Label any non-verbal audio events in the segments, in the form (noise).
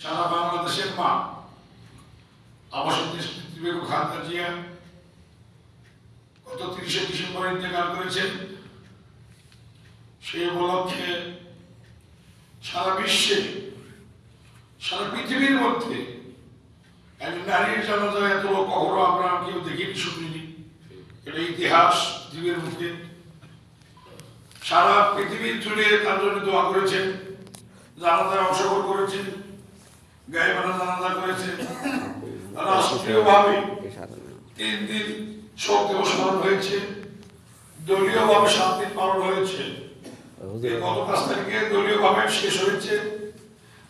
সারা বাংলাদেশের মা আবাসন বেগম খালেদা জিয়া গত তিরিশে ডিসেম্বর ইন্তেকাল করেছেন। সেই উপলক্ষে সারা বিশ্বে, সারা পৃথিবীর মধ্যে একজন নারীর জানাজা এত লোক কখনো আমরা কেউ দেখিনি, শুনিনি। এটা ইতিহাস পৃথিবীর মুখে। সারা পৃথিবীর জুড়ে তার জন্য দোয়া করেছেন জানাজায় অংশগ্রহণ করেছেন। গায়েবানা জানাজা করেছেন (laughs) রাষ্ট্রীয়ভাবে তিন দিন শোক দিবস পালন হয়েছে। দলীয়ভাবে সাত দিন পালন হয়েছে। গত পাঁচ তারিখে দলীয়ভাবে শেষ হয়েছে।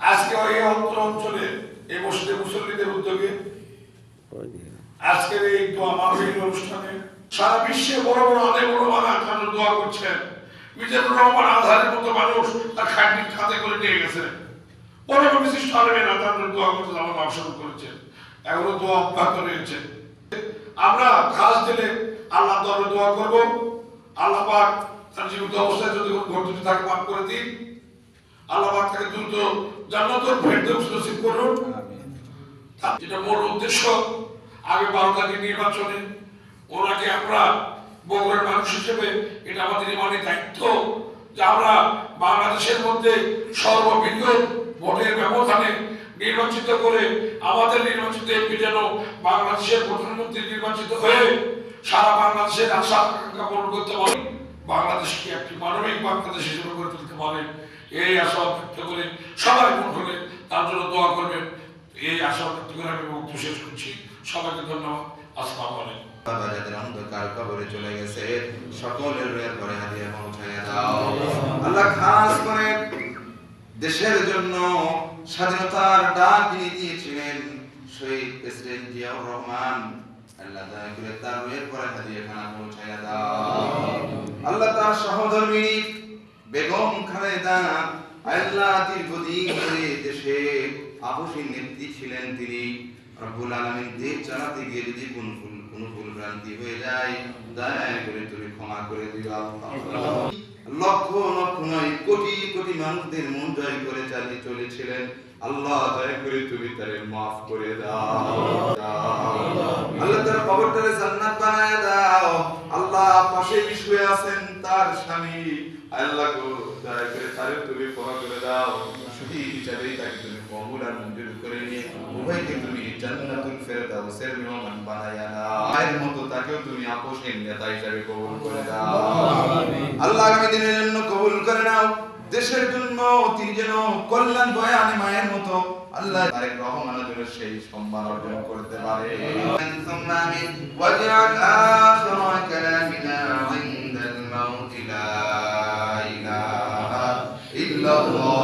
আজকে ওই অন্তর অঞ্চলে এই মসজিদে মুসল্লিদের উদ্যোগে আজকের এই দোয়া মাহফিল অনুষ্ঠানে সারা বিশ্বে বড় বড় অনেক বড় মানা দোয়া করছেন। মিজানুর রহমান আধারের মতো মানুষ তার খাদ্য খাতে করে নিয়ে গেছে। বড় বিশিষ্ট আলমে না দোয়া করতে আমাকে অংশগ্রহণ করেছেন এখনও দোয়া অব্যাহত রয়েছে। আমরা খাস দিলে আল্লাহ দরবারে দোয়া করব। আল্লাহ পাক তার জীবিত অবস্থায় যদি ঘটতে থাকে, মাফ করে দিন। আল্লাহ পাক তাকে দ্রুত জান্নাতুল ফেরদৌস নসিব করুন। যেটা মূল উদ্দেশ্য, আগে বারো তারিখ নির্বাচনে ওনাকে আমরা বগুড়ার মানুষ হিসেবে এটা আমাদের ইমানের দায়িত্ব যে আমরা বাংলাদেশের মধ্যে সর্ববৃহৎ ভোটের ব্যবধানে নির্বাচিত করে আমাদের নির্বাচিত এমপি যেন বাংলাদেশের প্রধানমন্ত্রী নির্বাচিত হয়ে সারা বাংলাদেশের আশা আকাঙ্ক্ষা পূরণ করতে পারে বাংলাদেশকে একটি মানবিক বাংলাদেশ হিসেবে গড়ে তুলতে পারে। এই আশা ব্যক্ত করে সবাই মন করে তার জন্য দোয়া করবেন। এই আশা ব্যক্ত করে আমি বক্তব্য শেষ করছি। সবাইকে ধন্যবাদ। আসসালামু আলাইকুম। যাদের অন্ধকার কবরে চলে গেছে সকলের রয়ের পরে হাদিয়া পৌঁছায় দাও আল্লাহ খাস করে। দেশের জন্য স্বাধীনতার ডাক যিনি দিয়েছিলেন শহীদ প্রেসিডেন্ট জিয়াউর রহমান। আল্লাহ করে তার রয়ের পরে হাদিয়া খানা পৌঁছায় দাও আল্লাহ তার সহধর্মী বেগম খালেদা আল্লাহ দীর্ঘদিন ধরে দেশে আপসীন নেত্রী ছিলেন তিনি। রব্বুল আলামিন দেশ চালাতে গিয়ে যদি কোন ভুল কোন ভুল ভ্রান্তি হয়ে যায় দয়া করে তুমি ক্ষমা করে দিও। আল্লাহ লক্ষ লক্ষ নয়, কোটি কোটি মানুষদের মন জয় করে চালিয়ে চলেছিলেন। আল্লাহ দয়া করে তুমি তারে মাফ করে দাও। আল্লাহ তার কবরটারে জান্নাত বানায় দাও। আল্লাহ পাশে শুয়ে আছেন তার স্বামী। আল্লাহ গো, দয়া করে তারে তুমি ক্ষমা করে দাও। শহীদ হিসাবে তাকে তুমি কবুল আর মঞ্জুর করে নিয়ে উভয়কে তুমি জান্নাতুল ফেরদাউসের মেহমান বানায়া মায়ের মতো তাকেও তুমি আপোষহীন নেতা হিসেবে কবুল করে দাও। আল্লাহ। আগামী দিনের জন্য কবুল করে নাও। দেশের জন্য তিনি যেন কল্যাণ আনে মায়ের মতো আল্লাহ রহমানের জন্য সেই সম্মান অর্জন করতে পারে। ওয়াজআল কালামিনা ইলাহা ইল্লাল্লাহ।